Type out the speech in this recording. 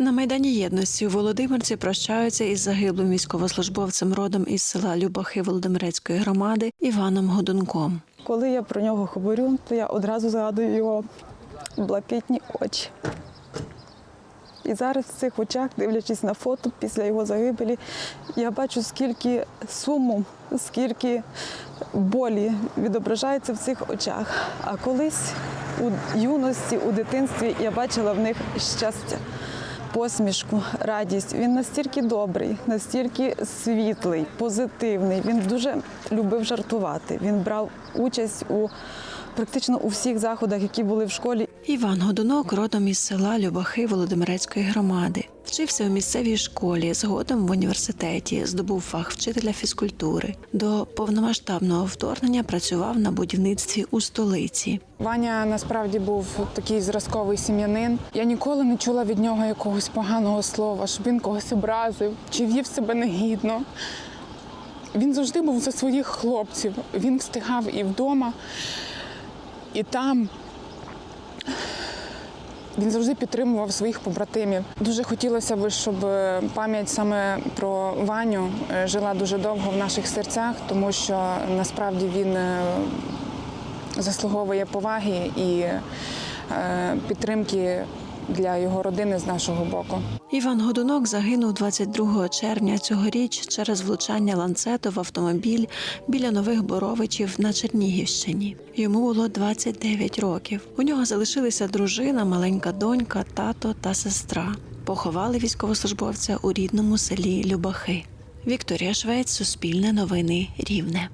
На Майдані Єдності у Володимирці прощаються із загиблим військовослужбовцем родом із села Любахи Володимирецької громади Іваном Годунком. Коли я про нього говорю, то я одразу згадую його блакитні очі. І зараз в цих очах, дивлячись на фото після його загибелі, я бачу, скільки суму, скільки болі відображається в цих очах. А колись у юності, у дитинстві я бачила в них щастя, посмішку, радість. Він настільки добрий, настільки світлий, позитивний. Він дуже любив жартувати. Він брав участь у практично у всіх заходах, які були в школі. Іван Годунок родом із села Любахи Володимирецької громади. Вчився у місцевій школі, згодом в університеті, здобув фах вчителя фізкультури. До повномасштабного вторгнення працював на будівництві у столиці. Ваня насправді був такий зразковий сім'янин. Я ніколи не чула від нього якогось поганого слова, щоб він когось образив чи вів себе негідно. Він завжди був за своїх хлопців. Він встигав і вдома, і там. Він завжди підтримував своїх побратимів. Дуже хотілося б, щоб е, пам'ять саме про Ваню е, жила дуже довго в наших серцях, тому що насправді він е, заслуговує поваги і підтримки для його родини з нашого боку. Іван Годунок загинув 22 червня цьогоріч через влучання ланцету в автомобіль біля нових Боровичів на Чернігівщині. Йому було 29 років. У нього залишилися дружина, маленька донька, тато та сестра. Поховали військовослужбовця у рідному селі Любахи. Вікторія Швець, Суспільне новини, Рівне.